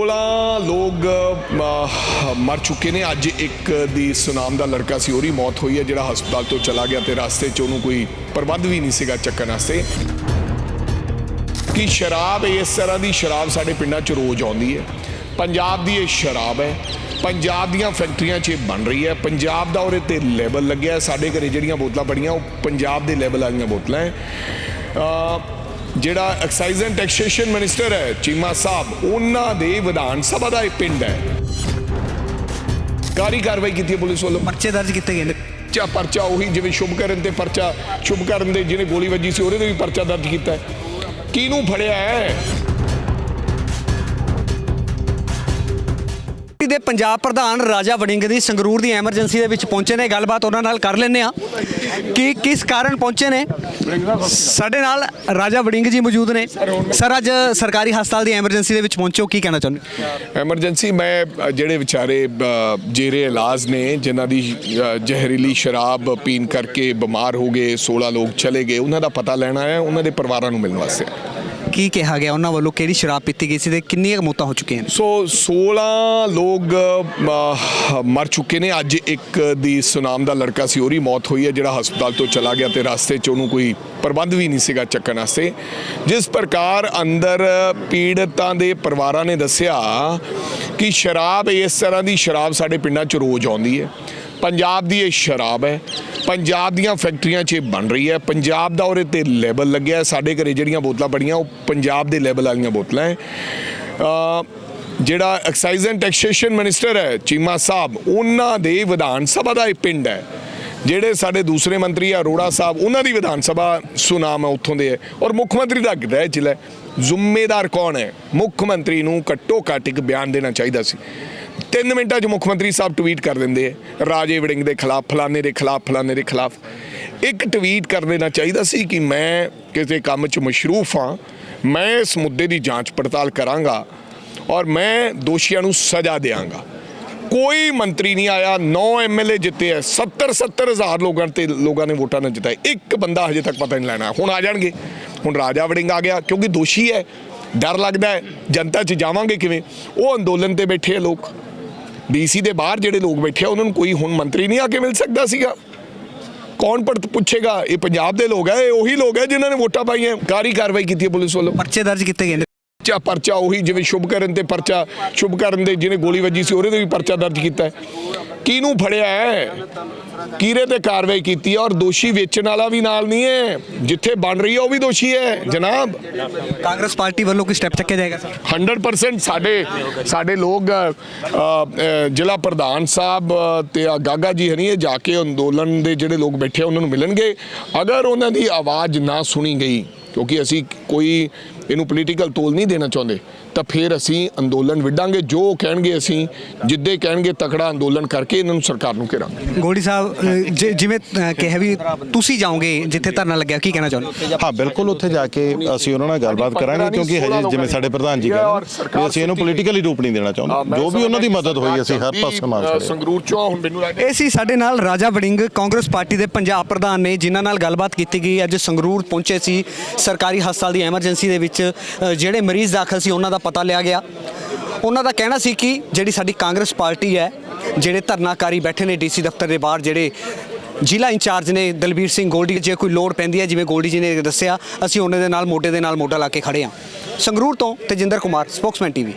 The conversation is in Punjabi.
16 ਲੋਕ ਮਰ ਚੁੱਕੇ ਨੇ। ਅੱਜ ਇੱਕ ਦੀ ਸੁਨਾਮ ਦਾ ਲੜਕਾ ਸੀ, ਉਹਦੀ ਮੌਤ ਹੋਈ ਹੈ, ਜਿਹੜਾ ਹਸਪਤਾਲ ਤੋਂ ਚਲਾ ਗਿਆ ਤੇ ਰਸਤੇ 'ਚ ਉਹਨੂੰ ਕੋਈ ਪ੍ਰਬੰਧ ਵੀ ਨਹੀਂ ਸੀਗਾ ਚੱਕਣ ਵਾਸਤੇ। ਕਿ ਸ਼ਰਾਬ, ਇਸ ਤਰ੍ਹਾਂ ਦੀ ਸ਼ਰਾਬ ਸਾਡੇ ਪਿੰਡਾਂ 'ਚ ਰੋਜ਼ ਆਉਂਦੀ ਹੈ। ਪੰਜਾਬ ਦੀ ਇਹ ਸ਼ਰਾਬ ਹੈ। ਪੰਜਾਬ ਦੀਆਂ ਫੈਕਟਰੀਆਂ 'ਚ ਇਹ ਬਣ ਰਹੀ ਹੈ। ਪੰਜਾਬ ਦਾ ਉਹਦੇ ਤੇ ਲੈਬਲ ਲੱਗਿਆ ਸਾਡੇ ਘਰੇ ਜਿਹੜੀਆਂ ਬੋਤਲਾਂ ਬੜੀਆਂ ਉਹ ਪੰਜਾਬ ਦੇ ਲੈਬਲ ਵਾਲੀਆਂ ਬੋਤਲਾਂ ਹੈ। ਜਿਹੜਾ ਐਕਸਾਈਜ਼ ਐਂਡ ਟੈਕਸੇਸ਼ਨ ਮਿਨਿਸਟਰ ਹੈ ਚੀਮਾ ਸਾਹਿਬ ਉਹਨਾਂ ਦੇ ਵਿਧਾਨ ਸਭਾ ਦਾ ਇਹ ਪਿੰਡ ਹੈ। ਕਾਰੀ ਕਾਰਵਾਈ ਕੀਤੀ ਹੈ ਪੁਲਿਸ ਵੱਲੋਂ? ਪਰਚੇ ਦਰਜ ਕੀਤੇ ਗਏ ਨੇ। ਪਰਚਾ ਪਰਚਾ ਉਹੀ ਜਿਵੇਂ ਸ਼ੁਭ ਕਰਨ ਤੇ ਪਰਚਾ ਸ਼ੁਭ ਕਰਨ ਦੇ ਜਿਹਨੇ ਗੋਲੀ ਵੱਜੀ ਸੀ ਉਹਦੇ ਤੇ ਵੀ ਪਰਚਾ ਦਰਜ ਕੀਤਾ ਹੈ। ਕਿਹਨੂੰ ਫੜਿਆ ਹੈ? ਦੇ ਪੰਜਾਬ ਪ੍ਰਧਾਨ ਰਾਜਾ ਵੜਿੰਗ ਦੀ ਸੰਗਰੂਰ ਦੀ ਐਮਰਜੈਂਸੀ ਦੇ ਵਿੱਚ ਪਹੁੰਚੇ ਨੇ। ਗੱਲਬਾਤ ਉਹਨਾਂ ਨਾਲ ਕਰ ਲੈਂਦੇ ਆ ਕਿ ਕਿਸ ਕਾਰਨ ਪਹੁੰਚੇ ਨੇ। ਸਾਡੇ ਨਾਲ ਰਾਜਾ ਵੜਿੰਗ ਜੀ ਮੌਜੂਦ ਨੇ। ਸਰ, ਅੱਜ ਸਰਕਾਰੀ ਹਸਪਤਾਲ ਦੀ ਐਮਰਜੈਂਸੀ ਦੇ ਵਿੱਚ ਪਹੁੰਚੋ ਕੀ ਕਹਿਣਾ ਚਾਹੁੰਦੇ? ਐਮਰਜੈਂਸੀ, ਮੈਂ ਜਿਹੜੇ ਵਿਚਾਰੇ ਜੇਰੇ ਇਲਾਜ ਨੇ, ਜਿਨ੍ਹਾਂ ਦੀ ਜ਼ਹਿਰੀਲੀ ਸ਼ਰਾਬ ਪੀਣ ਕਰਕੇ ਬਿਮਾਰ ਹੋ ਗਏ 16 ਲੋਕ ਚਲੇ ਗਏ, ਉਹਨਾਂ ਦਾ ਪਤਾ ਲੈਣਾ ਹੈ ਉਹਨਾਂ ਦੇ ਪਰਿਵਾਰਾਂ ਨੂੰ ਮਿਲਣ ਵਾਸਤੇ। ਕੀ ਕਿਹਾ ਗਿਆ? ਉਹਨਾਂ ਵੱਲੋਂ ਕਿਹੜੀ ਸ਼ਰਾਬ ਪੀਤੀ ਗਈ ਸੀ ਤੇ ਕਿੰਨੀਆਂ ਕੁ ਮੌਤਾਂ ਹੋ ਚੁੱਕੀਆਂ ਨੇ? ਸੋ 16 ਲੋਕ ਅ, ਮਰ ਚੁੱਕੇ ਨੇ। ਅੱਜ ਇੱਕ ਦੀ ਸੁਨਾਮ ਦਾ ਲੜਕਾ ਸੀ ਉਹਦੀ ਮੌਤ ਹੋਈ ਹੈ ਜਿਹੜਾ ਹਸਪਤਾਲ ਤੋਂ ਚਲਾ ਗਿਆ ਤੇ ਰਸਤੇ 'ਚ ਉਹਨੂੰ ਕੋਈ ਪ੍ਰਬੰਧ ਵੀ ਨਹੀਂ ਸੀਗਾ ਚੱਕਣ ਵਾਸਤੇ। ਜਿਸ ਪ੍ਰਕਾਰ ਅੰਦਰ ਪੀੜਤਾਂ ਦੇ ਪਰਿਵਾਰਾਂ ਨੇ ਦੱਸਿਆ ਕਿ ਸ਼ਰਾਬ ਇਸ ਤਰ੍ਹਾਂ ਦੀ ਸ਼ਰਾਬ ਸਾਡੇ ਪਿੰਡਾਂ 'ਚ ਰੋਜ਼ ਆਉਂਦੀ ਹੈ। ਪੰਜਾਬ ਦੀ ਇਹ ਸ਼ਰਾਬ ਹੈ। ਪੰਜਾਬ ਦੀਆਂ ਫੈਕਟਰੀਆਂ 'ਚ ਇਹ ਬਣ ਰਹੀ ਹੈ। ਪੰਜਾਬ ਦਾ ਉਹਦੇ ਤੇ ਲੈਬਲ ਲੱਗਿਆ ਸਾਡੇ ਘਰੇ ਜਿਹੜੀਆਂ ਬੋਤਲਾਂ ਬੜੀਆਂ ਉਹ ਪੰਜਾਬ ਦੇ ਲੈਬਲ ਵਾਲੀਆਂ ਬੋਤਲਾਂ ਹੈ। ਜਿਹੜਾ ਐਕਸਾਈਜ਼ ਐਂਡ ਟੈਕਸੇਸ਼ਨ ਮਿਨਿਸਟਰ ਹੈ, ਚੀਮਾ ਸਾਹਿਬ, ਉਹਨਾਂ ਦੇ ਵਿਧਾਨ ਸਭਾ ਦਾ ਇਹ ਪਿੰਡ ਹੈ। ਜਿਹੜੇ ਸਾਡੇ ਦੂਸਰੇ ਮੰਤਰੀ ਆ, ਅਰੋੜਾ ਸਾਹਿਬ, ਉਹਨਾਂ ਦੀ ਵਿਧਾਨ ਸਭਾ ਸੁਨਾਮ ਹੈ, ਉੱਥੋਂ ਦੇ ਹੈ। ਔਰ ਮੁੱਖ ਮੰਤਰੀ ਦਾ ਗ੍ਰਹਿ ਜ਼ਿਲ੍ਹਾ ਹੈ। ਜ਼ਿੰਮੇਦਾਰ ਕੌਣ ਹੈ? ਮੁੱਖ ਮੰਤਰੀ ਨੂੰ ਘੱਟੋ ਘੱਟ ਇੱਕ ਬਿਆਨ ਦੇਣਾ ਚਾਹੀਦਾ ਸੀ। ਤਿੰਨ ਮਿੰਟਾਂ 'ਚ ਮੁੱਖ ਮੰਤਰੀ ਸਾਹਿਬ ਟਵੀਟ ਕਰ ਦਿੰਦੇ ਹੈ ਰਾਜੇ ਵੜਿੰਗ ਦੇ ਖਿਲਾਫ, ਫਲਾਣੇ ਦੇ ਖਿਲਾਫ, ਫਲਾਣੇ ਦੇ ਖਿਲਾਫ। ਇੱਕ ਟਵੀਟ ਕਰ ਦੇਣਾ ਚਾਹੀਦਾ ਸੀ ਕਿ ਮੈਂ ਕਿਸੇ ਕੰਮ 'ਚ ਮਸ਼ਰੂਫ ਹਾਂ, ਮੈਂ ਇਸ ਮੁੱਦੇ ਦੀ ਜਾਂਚ ਪੜਤਾਲ ਕਰਾਂਗਾ ਔਰ ਮੈਂ ਦੋਸ਼ੀਆਂ ਨੂੰ ਸਜ਼ਾ ਦੇਵਾਂਗਾ ਕੋਈ ਮੰਤਰੀ ਨਹੀਂ ਆਇਆ 9 ਐਮਐਲਏ ਜਿੱਤੇ ਐ 70 70 ਹਜ਼ਾਰ ਲੋਕਾਂ ਤੇ ਲੋਕਾਂ ਨੇ ਵੋਟਾਂ ਨਾਲ ਜਿਤਾਏ ਇੱਕ ਬੰਦਾ ਹਜੇ ਤੱਕ ਪਤਾ ਨਹੀਂ ਲੈਣਾ, ਹੁਣ ਆ ਜਾਣਗੇ। ਹੁਣ ਰਾਜਾ ਵੜਿੰਗ ਆ ਗਿਆ, ਕਿਉਂਕਿ ਦੋਸ਼ੀ ਹੈ, ਡਰ ਲੱਗਦਾ ਹੈ, ਜਨਤਾ 'ਚ ਜਾਵਾਂਗੇ ਕਿਵੇਂ? ਉਹ ਅੰਦੋਲਨ ਤੇ ਬੈਠੇ ਆ ਲੋਕ। ਡੀਸੀ ਦੇ ਬਾਹਰ ਜਿਹੜੇ ਲੋਕ ਬੈਠੇ ਆ, ਉਹਨਾਂ ਨੂੰ ਕੋਈ ਹੁਣ ਮੰਤਰੀ ਨਹੀਂ ਆ ਕੇ ਮਿਲ ਸਕਦਾ ਸੀਗਾ। ਕੌਣ ਪੜ ਪੁੱਛੇਗਾ? ਇਹ ਪੰਜਾਬ ਦੇ ਲੋਕ ਹੈ ਇਹ ਉਹੀ ਲੋਕ ਹੈ ਜਿਨ੍ਹਾਂ ਨੇ ਵੋਟਾਂ ਪਾਈਆਂ। ਕਾਰੀ ਕਾਰਵਾਈ ਕੀਤੀ ਹੈ ਪੁਲਿਸ ਵੱਲੋਂ। ਪਰਚੇ ਦਰਜ ਕੀਤੇ ਗਏ ਨੇ। ਪਰਚਾ ਪਰਚਾ ਉਹੀ ਜਿਵੇਂ ਸ਼ੁਭ ਕਰਨ ਤੇ ਪਰਚਾ ਸ਼ੁਭ ਕਰਨ ਦੇ ਜਿਹਨੇ ਗੋਲੀ ਵੱਜੀ ਸੀ ਉਹਦੇ ਤੇ ਵੀ ਪਰਚਾ ਦਰਜ ਕੀਤਾ ਹੈ। ਕਿਹਨੂੰ ਫੜਿਆ ਹੈ? ਕਿਹਦੇ ਤੇ ਕਾਰਵਾਈ ਕੀਤੀ ਹੈ ਔਰ ਦੋਸ਼ੀ ਵੇਚਣ ਵਾਲਾ ਵੀ ਨਾਲ ਨਹੀਂ ਹੈ। ਜਿੱਥੇ ਬਣ ਰਹੀ ਹੈ ਉਹ ਵੀ ਦੋਸ਼ੀ ਹੈ। ਜਨਾਬ? ਕਾਂਗਰਸ ਪਾਰਟੀ ਵੱਲੋਂ ਕੋਈ ਸਟੈਪ ਚੱਕਿਆ ਜਾਏਗਾ ਸਰ 100% ਸਾਡੇ ਸਾਡੇ ਲੋਕ ਜ਼ਿਲ੍ਹਾ ਪ੍ਰਧਾਨ ਸਾਹਿਬ ਤੇ ਗਾਗਾ ਜੀ ਹਨੀ ਜਾ ਕੇ ਅੰਦੋਲਨ ਦੇ ਜਿਹੜੇ ਲੋਕ ਬੈਠੇ ਉਹਨਾਂ ਨੂੰ ਮਿਲਣਗੇ। ਅਗਰ ਉਹਨਾਂ ਦੀ ਆਵਾਜ਼ ਨਾ ਸੁਣੀ ਗਈ ਕਿਉਂਕਿ ਅਸੀਂ ਕੋਈ ਇਹਨੂੰ ਪੋਲੀਟੀਕਲ ਤੋਲ ਨਹੀਂ ਦੇਣਾ ਚਾਹੁੰਦੇ। ਤਾਂ ਫਿਰ ਅਸੀਂ ਅੰਦੋਲਨ ਵਿੱਢਾਂਗੇ ਜੋ ਕਹਿਣਗੇ ਅਸੀਂ ਜਿੱਦੇ ਕਹਿਣਗੇ ਤਕੜਾ ਅੰਦੋਲਨ ਕਰਕੇ ਇਹਨਾਂ ਨੂੰ ਸਰਕਾਰ ਨੂੰ ਘੇਰਾਂਗੇ। ਗੋਲਡੀ ਸਾਹਿਬ ਜਿ- ਜਿਵੇਂ ਅ, ਕਿਹਾ ਵੀ ਤੁਸੀਂ ਜਾਓਗੇ ਜਿੱਥੇ ਧਰਨਾ ਲੱਗਿਆ ਕੀ ਕਹਿਣਾ ਚਾਹੁੰਦੇ ਹੋ? ਹਾਂ ਬਿਲਕੁਲ ਉੱਥੇ ਜਾ ਕੇ ਅਸੀਂ ਉਹਨਾਂ ਨਾਲ ਗੱਲਬਾਤ ਕਰਾਂਗੇ ਕਿਉਂਕਿ ਹਜੇ ਜਿਵੇਂ ਸਾਡੇ ਪ੍ਰਧਾਨ ਜੀ ਕਹਿੰਦੇ ਵੀ ਅਸੀਂ ਇਹਨੂੰ ਪੋਲੀਟੀਕਲੀ ਰੂਪ ਨਹੀਂ ਦੇਣਾ ਚਾਹੁੰਦੇ। ਜੋ ਵੀ ਉਹਨਾਂ ਦੀ ਮਦਦ ਹੋਈ ਅਸੀਂ ਹਰ ਪਾਸੇ ਮਾਰ ਸਕਦੇ ਸੰਗਰੂਰ ਚੋਂ ਹੁਣ ਮੈਨੂੰ ਲੱਗਦਾ ਇਹ ਸੀ ਸਾਡੇ ਨਾਲ ਰਾਜਾ ਵੜਿੰਗ ਕਾਂਗਰਸ ਪਾਰਟੀ ਦੇ ਪੰਜਾਬ ਪ੍ਰਧਾਨ ਨੇ ਜਿਨ੍ਹਾਂ ਨਾਲ ਗੱਲਬਾਤ ਕੀਤੀ ਗਈ। ਅੱਜ ਸੰਗਰੂਰ ਪਹੁੰਚੇ ਸੀ ਸਰਕਾਰੀ ਹਸਪਤਾਲ ਦੀ ਐਮਰਜੈਂਸੀ ਦੇ ਵਿੱਚ ਅ, ਜਿਹੜੇ ਮਰੀਜ਼ ਦਾਖਲ ਸੀ ਉਹਨਾਂ ਦਾ ਪਤਾ ਲਿਆ ਗਿਆ। ਉਹਨਾਂ ਦਾ ਕਹਿਣਾ ਸੀ ਕਿ ਜਿਹੜੀ ਸਾਡੀ ਕਾਂਗਰਸ ਪਾਰਟੀ ਹੈ, ਜਿਹੜੇ ਧਰਨਾਕਾਰੀ ਬੈਠੇ ਨੇ ਡੀਸੀ ਦਫ਼ਤਰ ਦੇ ਬਾਹਰ, ਜਿਹੜੇ ਜ਼ਿਲ੍ਹਾ ਇੰਚਾਰਜ ਨੇ ਦਲਬੀਰ ਸਿੰਘ ਗੋਲਡੀ, ਜੇ ਕੋਈ ਲੋੜ ਪੈਂਦੀ ਹੈ, ਜਿਵੇਂ ਗੋਲਡੀ ਜੀ ਨੇ ਦੱਸਿਆ, ਅਸੀਂ ਉਹਨਾਂ ਦੇ ਨਾਲ, ਮੋਢੇ ਦੇ ਨਾਲ ਮੋਢਾ ਲਾ ਕੇ ਖੜੇ ਹਾਂ। ਸੰਗਰੂਰ ਤੋਂ ਤੇਜਿੰਦਰ ਕੁਮਾਰ, ਸਪੋਕਸਮੈਨ ਟੀਵੀ।